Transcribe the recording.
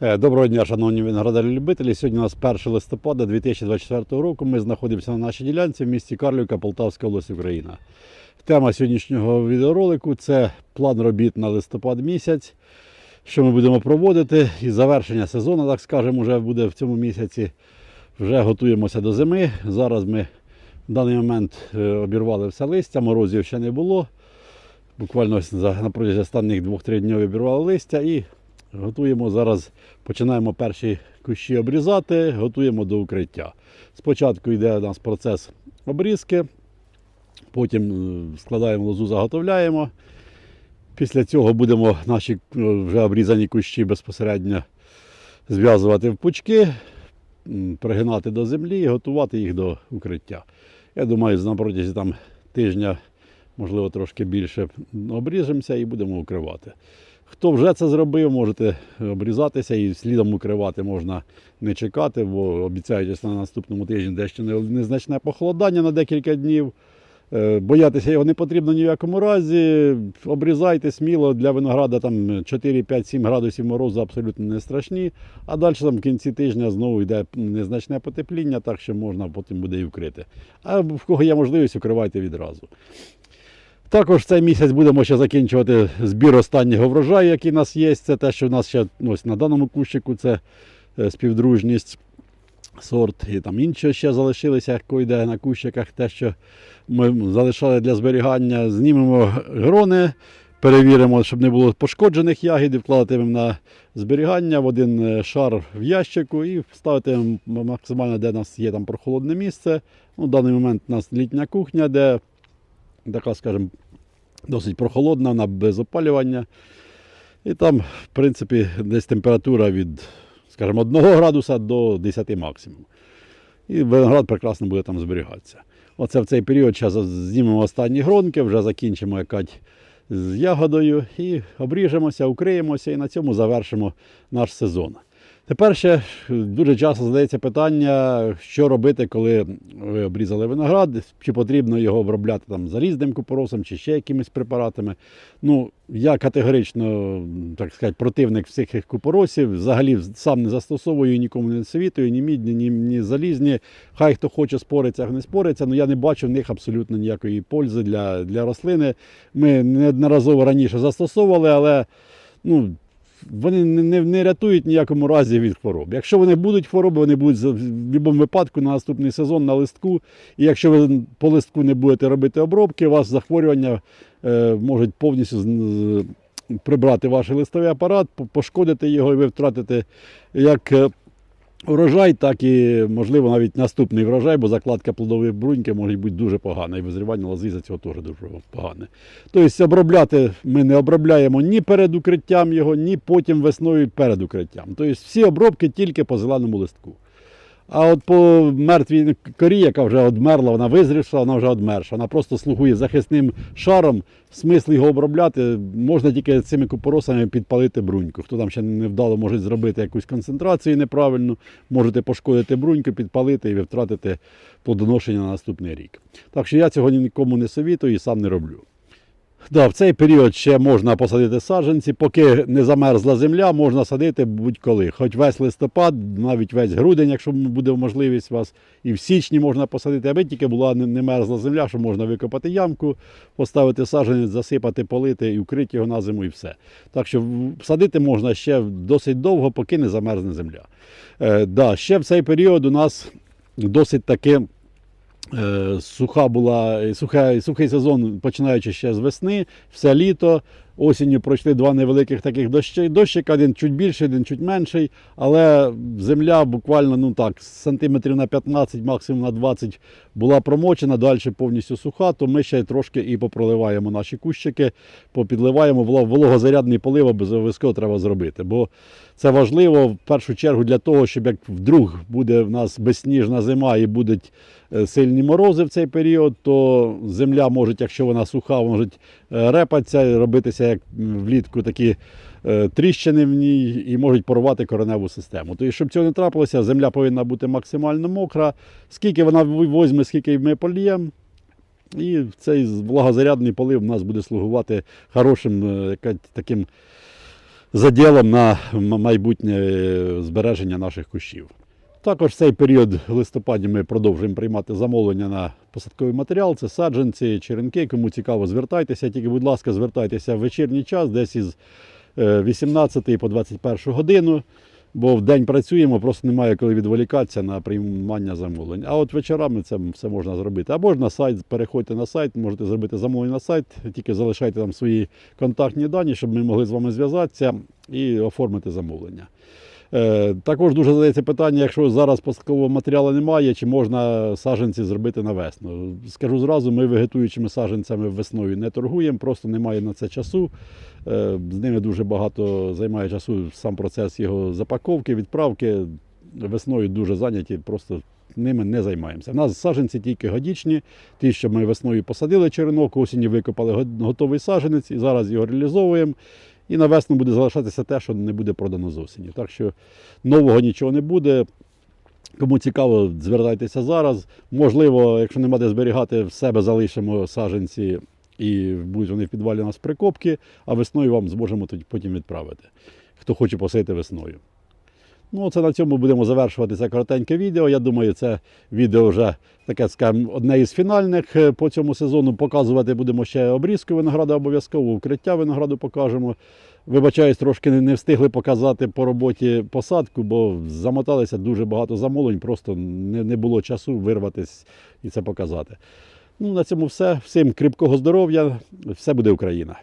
Е, Доброго дня, шановні виноградарі-любителі. Сьогодні у нас 1 листопада 2024 року. Ми знаходимося на нашій ділянці в місті Карлівка, Полтавська область, Україна. Тема сьогоднішнього відеоролику це план робіт на листопад місяць, що ми будемо проводити. І завершення сезону, так скажемо, вже буде в цьому місяці. Вже готуємося до зими. Зараз ми в даний момент е, обірвали все листя, морозів ще не було. Буквально на протязі останніх 2-3 днів обірвали листя і Готуємо зараз, починаємо перші кущі обрізати, готуємо до укриття. Спочатку йде у нас процес обрізки, потім е, складаємо лозу, заготовляємо. Після цього будемо наші е, вже обрізані кущі безпосередньо зв'язувати в пучки, пригинати до землі і готувати їх до укриття. Я думаю, на протязі там, тижня, можливо, трошки більше обріжемося і будемо укривати. Хто вже це зробив, можете обрізатися і слідом укривати можна не чекати, бо обіцяють на наступному тижні дещо незначне похолодання на декілька днів. Е, Боятися його не потрібно ні в якому разі. Обрізайте сміло для винограда там 4, 5, 7 градусів морозу абсолютно не страшні. А далі там в кінці тижня знову йде незначне потепління, так що можна потім буде і вкрити. А в кого є можливість, укривайте відразу. Також цей місяць будемо ще закінчувати збір останнього врожаю, який у нас є. Це те, що в нас ще ну, ось на даному кущику це е, співдружність сорт і там інші ще залишилися, як йде на кущиках, те, що ми залишали для зберігання. Знімемо грони, перевіримо, щоб не було пошкоджених ягід, вкладатимемо на зберігання в один е, шар в ящику і ставитимемо максимально, де у нас є там прохолодне місце. Ну, в даний момент у нас літня кухня, де така, скажімо, досить прохолодна, вона без опалювання. І там, в принципі, десь температура від, скажімо, 1 градуса до 10 максимум. І виноград прекрасно буде там зберігатися. Оце в цей період зараз знімемо останні гронки, вже закінчимо якать з ягодою і обріжемося, укриємося і на цьому завершимо наш сезон. Тепер ще дуже часто задається питання, що робити, коли ви обрізали виноград, чи потрібно його обробляти там залізним купоросом чи ще якимись препаратами. Ну, я категорично, так сказати, противник всіх купоросів. Взагалі сам не застосовую нікому не совітую, ні мідні, ні, ні залізні. Хай хто хоче спориться, не спориться, але я не бачу в них абсолютно ніякої пользи для, для рослини. Ми неодноразово раніше застосовували, але ну, вони не, не, не рятують ніякому разі від хвороб. Якщо вони будуть хвороби, вони будуть в будь-якому випадку на наступний сезон на листку. І якщо ви по листку не будете робити обробки, у вас захворювання е, можуть повністю прибрати ваш листовий апарат, пошкодити його, і ви втратите як е, урожай, так і, можливо, навіть наступний врожай, бо закладка плодової бруньки може бути дуже погана, і визрівання лози за цього теж дуже погане. Тобто обробляти ми не обробляємо ні перед укриттям його, ні потім весною перед укриттям. Тобто всі обробки тільки по зеленому листку. А от по мертвій корі, яка вже одмерла, вона визрівша, вона вже одмерша. Вона просто слугує захисним шаром. Смисл його обробляти можна тільки цими купоросами підпалити бруньку. Хто там ще невдало може зробити якусь концентрацію неправильну, можете пошкодити бруньку, підпалити і ви втратите плодоношення на наступний рік. Так що я цього нікому не совітую і сам не роблю. Да, в цей період ще можна посадити саджанці, поки не замерзла земля, можна садити будь-коли. Хоч весь листопад, навіть весь грудень, якщо буде можливість вас, і в січні можна посадити, аби тільки була не не мерзла земля, що можна викопати ямку, поставити саджанець, засипати, полити і вкрити його на зиму і все. Так що садити можна ще досить довго, поки не замерзне земля. Е, да, ще в цей період у нас досить таки. Е, Суха була, суха, сухий сезон, починаючи ще з весни, все літо. Осінню пройшли два невеликих таких дощі, дощика, один чуть більший, один чуть менший, але земля буквально ну так, сантиметрів на 15, максимум на 20 була промочена, далі повністю суха, то ми ще трошки і попроливаємо наші кущики, попідливаємо, вологозарядний полив обов'язково треба зробити. Бо це важливо в першу чергу для того, щоб як вдруг буде в нас безсніжна зима і будуть е, сильні морози в цей період, то земля може, якщо вона суха, може репатися, робитися як влітку такі е, тріщини в ній і можуть порвати кореневу систему. Тобто, щоб цього не трапилося, земля повинна бути максимально мокра. Скільки вона возьме, скільки ми польємо. І цей влагозарядний полив у нас буде слугувати хорошим е, таким заділом на майбутнє е, збереження наших кущів. Також в цей період листопаді ми продовжуємо приймати замовлення на посадковий матеріал. Це саджанці, черенки. Кому цікаво, звертайтеся. Тільки, будь ласка, звертайтеся в вечірній час, десь із е, 18 по 21 годину. Бо в день працюємо, просто немає коли відволікатися на приймання замовлень. А от вечорами це все можна зробити. Або ж на сайт, переходьте на сайт, можете зробити замовлення на сайт, тільки залишайте там свої контактні дані, щоб ми могли з вами зв'язатися і оформити замовлення. Е, Також дуже задається питання, якщо зараз посадкового матеріалу немає, чи можна саджанці зробити на весну. Скажу зразу, ми вегетуючими саджанцями весною не торгуємо, просто немає на це часу. Е, З ними дуже багато займає часу сам процес його запаковки, відправки. Весною дуже зайняті, просто ними не займаємося. У нас саджанці тільки годічні, ті, що ми весною посадили черенок, осінню викопали готовий саджанець і зараз його реалізовуємо. І на весну буде залишатися те, що не буде продано з осені. Так що нового нічого не буде. Кому цікаво, звертайтеся зараз. Можливо, якщо нема де зберігати, в себе залишимо саженці і будуть вони в підвалі у нас прикопки, а весною вам зможемо потім відправити. Хто хоче посити весною. Ну, це на цьому будемо завершувати це коротеньке відео. Я думаю, це відео вже таке, скажімо, одне із фінальних е, по цьому сезону. Показувати будемо ще обрізку винограду обов'язково, укриття винограду покажемо. Вибачаюсь, трошки не встигли показати по роботі посадку, бо замоталися дуже багато замовлень, просто не, не було часу вирватися і це показати. Ну, на цьому все. Всім кріпкого здоров'я, все буде Україна.